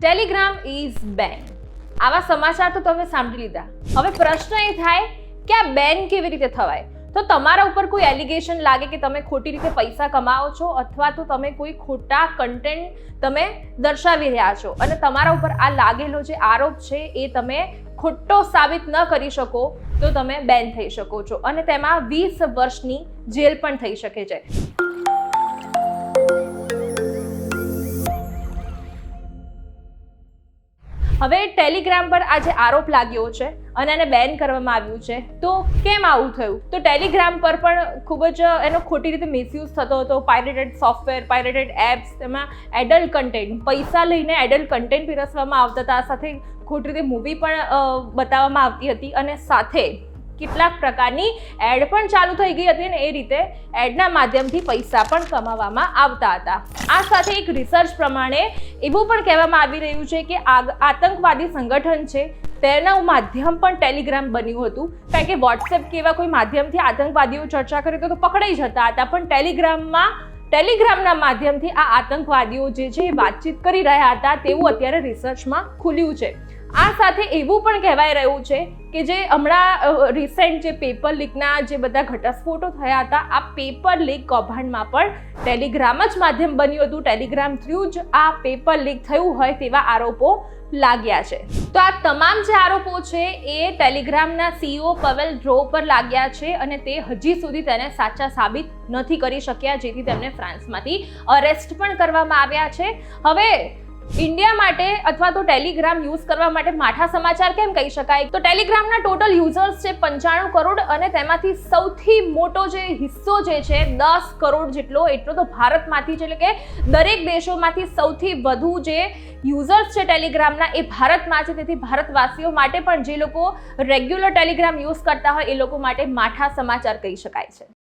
Telegram is બેન આવા સમાચાર તો તમે સાંભળી લીધા. હવે પ્રશ્ન એ થાય કે આ બેન કેવી રીતે થવાય? તો તમારા ઉપર કોઈ એલિગેશન લાગે કે તમે ખોટી રીતે પૈસા કમાવો છો અથવા તો તમે કોઈ ખોટા કન્ટેન્ટ તમે દર્શાવી રહ્યા છો અને તમારા ઉપર આ લાગેલો જે આરોપ છે એ તમે ખોટો સાબિત ન કરી શકો તો તમે બેન થઈ શકો છો અને તેમાં વીસ વર્ષની જેલ પણ થઈ શકે છે. હવે ટેલિગ્રામ પર આજે આરોપ લાગ્યો છે અને એને બેન કરવામાં આવ્યું છે. તો કેમ આવું થયું? તો ટેલિગ્રામ પર પણ ખૂબ જ એનો ખોટી રીતે મિસયુઝ થતો હતો. પાયરેટેડ સોફ્ટવેર પાયરેટેડ એપ્સ તેમાં એડલ્ટ કન્ટેન્ટ પૈસા લઈને એડલ્ટ કન્ટેન્ટ પીરસવામાં આવતા હતા. સાથે ખોટી રીતે મૂવી પણ બતાવવામાં આવતી હતી અને સાથે કેટલાક પ્રકારની એડ પણ ચાલુ થઈ ગઈ હતી અને એ રીતે એડના માધ્યમથી પૈસા પણ કમાવામાં આવતા હતા. આ સાથે એક રિસર્ચ પ્રમાણે એવું પણ કહેવામાં આવી રહ્યું છે કે આતંકવાદી સંગઠન છે, તેના માધ્યમ પણ ટેલિગ્રામ બન્યું હતું. કારણ કે વોટ્સએપ કે એવા કોઈ માધ્યમથી આતંકવાદીઓ ચર્ચા કરી તો પકડાઈ જતા હતા. પણ ટેલિગ્રામમાં ટેલિગ્રામના માધ્યમથી આ આતંકવાદીઓ જે છે એ વાતચીત કરી રહ્યા હતા, તેવું અત્યારે રિસર્ચમાં ખુલ્યું છે. આ સાથે એવું પણ કહેવાય રહ્યું છે કે જે હમણાં રિસેન્ટ જે પેપર લીકના જે બધા ઘટસ્ફોટો થયા હતા, આ પેપર લીક કૌભાંડમાં પણ ટેલિગ્રામ જ માધ્યમ બન્યું હતું. ટેલિગ્રામ થ્રુ જ આ પેપર લીક થયું હોય તેવા આરોપો લાગ્યા છે. તો આ તમામ જે આરોપો છે એ ટેલિગ્રામના સીઈઓ પવેલ ડ્રો પર લાગ્યા છે અને તે હજી સુધી તેને સાચા સાબિત નથી કરી શક્યા, જેથી તેમને ફ્રાન્સમાંથી અરેસ્ટ પણ કરવામાં આવ્યા છે. હવે ઇન્ડિયા માટે અથવા તો ટેલિગ્રામ યુઝ કરવા માટે માઠા સમાચાર કેમ કહી શકાય? તો ટેલિગ્રામના ટોટલ યુઝર્સ છે પંચાણું કરોડ અને તેમાંથી સૌથી મોટો જે હિસ્સો જે છે દસ કરોડ જેટલો, એટલો તો ભારતમાંથી છે એટલે કે દરેક દેશોમાંથી સૌથી વધુ જે યુઝર્સ છે ટેલિગ્રામના એ ભારતમાં છે. તેથી ભારતવાસીઓ માટે પણ જે લોકો રેગ્યુલર ટેલિગ્રામ યુઝ કરતા હોય એ લોકો માટે માઠા સમાચાર કહી શકાય છે.